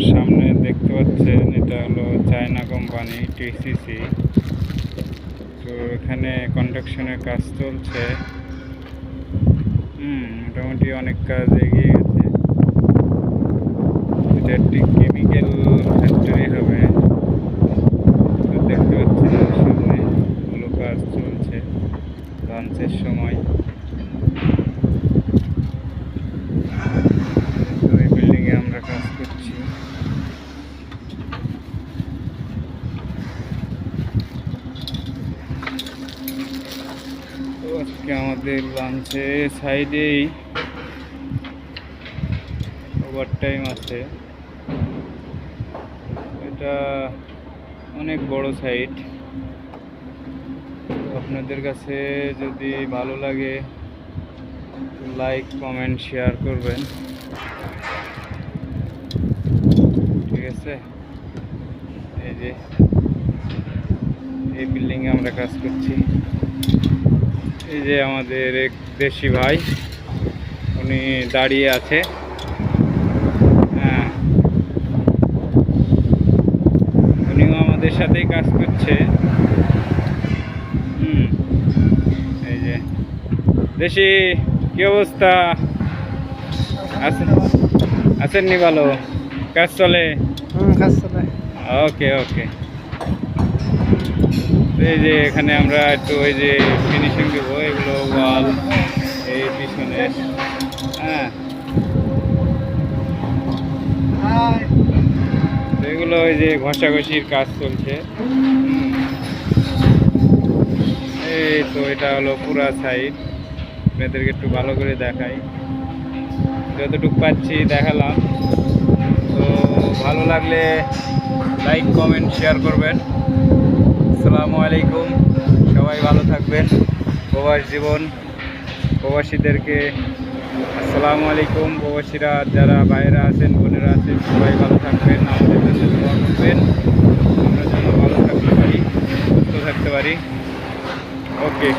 আমার সামনে দেখতে পাচ্ছেন, এটা হলো চায়না কোম্পানি, টিসিসি। তো এখানে কনস্ট্রাকশনের কাজ চলছে। হুম, মোটামুটি অনেক কাজ এগিয়ে গেছে। এটা একটি কেমিক্যাল ফ্যাক্টরি হবে। তো দেখতে পাচ্ছেন সামনে হলো কাজ চলছে। লাঞ্চের সময়। আজকে আমাদের লাঞ্চে সাইডেই ওভার টাইম আছে। এটা অনেক বড় সাইট আপনাদের কাছে যদি ভালো লাগে লাইক কমেন্ট শেয়ার করবেন। ঠিক আছে? এই যে, এই বিল্ডিংয়ে আমরা কাজ করছি। এই যে আমাদের এক দেশি ভাই উনি দাঁড়িয়ে আছে। হ্যাঁ। উনিও আমাদের সাথেই কাজ করছে। হুম। এই যে। দেশি কি অবস্থা? আছেন আছেননি ভালো? কাজ চলে? কাজ চলে। ওকে ওকে। এই যে এখানে আমরা একটু ওই যে দেবো এগুলো ওয়াল, এই পিছনে। হ্যাঁ। এগুলো ওই যে ঘষাঘষির কাজ চলছে। এই তো এটা হলো পুরা সাইড আপনাদেরকে একটু ভালো করে দেখাই। যতটুকু পাচ্ছি দেখালাম। তো ভালো লাগলে লাইক কমেন্ট শেয়ার করবেন। আসসালামু আলাইকুম। সবাই ভালো থাকবেন। প্রবাস জীবন, প্রবাসীদেরকে আসসালামু আলাইকুম। প্রবাসীরা যারা বাইরে আছেন, বোনেরা আছেন, সবাই ভালো থাকবেন, আমাদের জন্য দোয়া করবেন। আমরা যেন ভালো থাকতে পারি, সুস্থ থাকতে পারি। ওকে।